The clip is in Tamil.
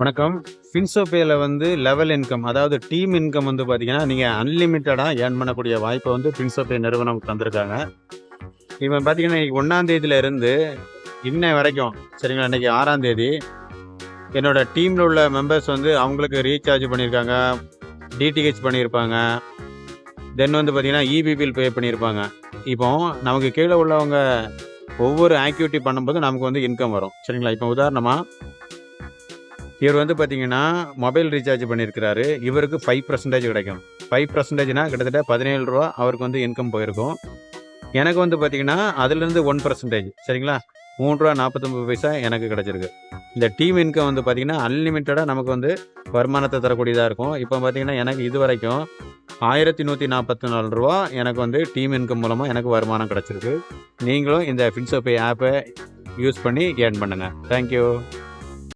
வணக்கம். ஃபின்சோபேயில் வந்து லெவல் இன்கம் அதாவது டீம் இன்கம் வந்து பார்த்தீங்கன்னா நீங்கள் அன்லிமிட்டடாக ஏர்ன் பண்ணக்கூடிய வாய்ப்பை வந்து ஃபின்சோபே நிறுவனம் தந்திருக்காங்க. இவன் பார்த்தீங்கன்னா இன்னைக்கு இருந்து இன்ன வரைக்கும் சரிங்களா இன்னைக்கு ஆறாம் தேதி என்னோட டீமில் உள்ள மெம்பர்ஸ் வந்து அவங்களுக்கு ரீசார்ஜ் பண்ணியிருக்காங்க டிடிஹெச் பண்ணியிருப்பாங்க தென் வந்து பார்த்தீங்கன்னா இபி பில் பே பண்ணியிருப்பாங்க இப்போ நமக்கு கீழே உள்ளவங்க ஒவ்வொரு ஆக்டிவிட்டி பண்ணும்போது நமக்கு வந்து இன்கம் வரும். சரிங்களா இப்போ உதாரணமாக இவர் வந்து பார்த்தீங்கன்னா மொபைல் ரீசார்ஜ் பண்ணியிருக்கிறாரு. இவருக்கு ஃபைவ் பர்சன்டேஜ் கிடைக்கும். ஃபைவ் பர்சன்டேஜ்னா கிட்டத்தட்ட பதினேழு ரூபா அவருக்கு வந்து இன்கம் போயிருக்கும். எனக்கு வந்து பார்த்தீங்கன்னா அதுலேருந்து ஒன் பர்சன்டேஜ் சரிங்களா? மூணு ரூபா நாற்பத்தொம்பது பைசா எனக்கு கிடச்சிருக்கு. இந்த டீம் இன்கம் வந்து பார்த்தீங்கன்னா அன்லிமிட்டடாக நமக்கு வந்து வருமானத்தை தரக்கூடியதாக இருக்கும். இப்போ பார்த்தீங்கன்னா எனக்கு இது வரைக்கும் ஆயிரத்தி நூற்றி நாற்பத்தி நாலு ரூபா எனக்கு வந்து டீம் இன்கம் மூலமாக எனக்கு வருமானம் கிடச்சிருக்கு. நீங்களும் இந்த ஃபின்சோபே ஆப்பை யூஸ் பண்ணி ஏர்ன் பண்ணுங்கள் தேங்க்யூ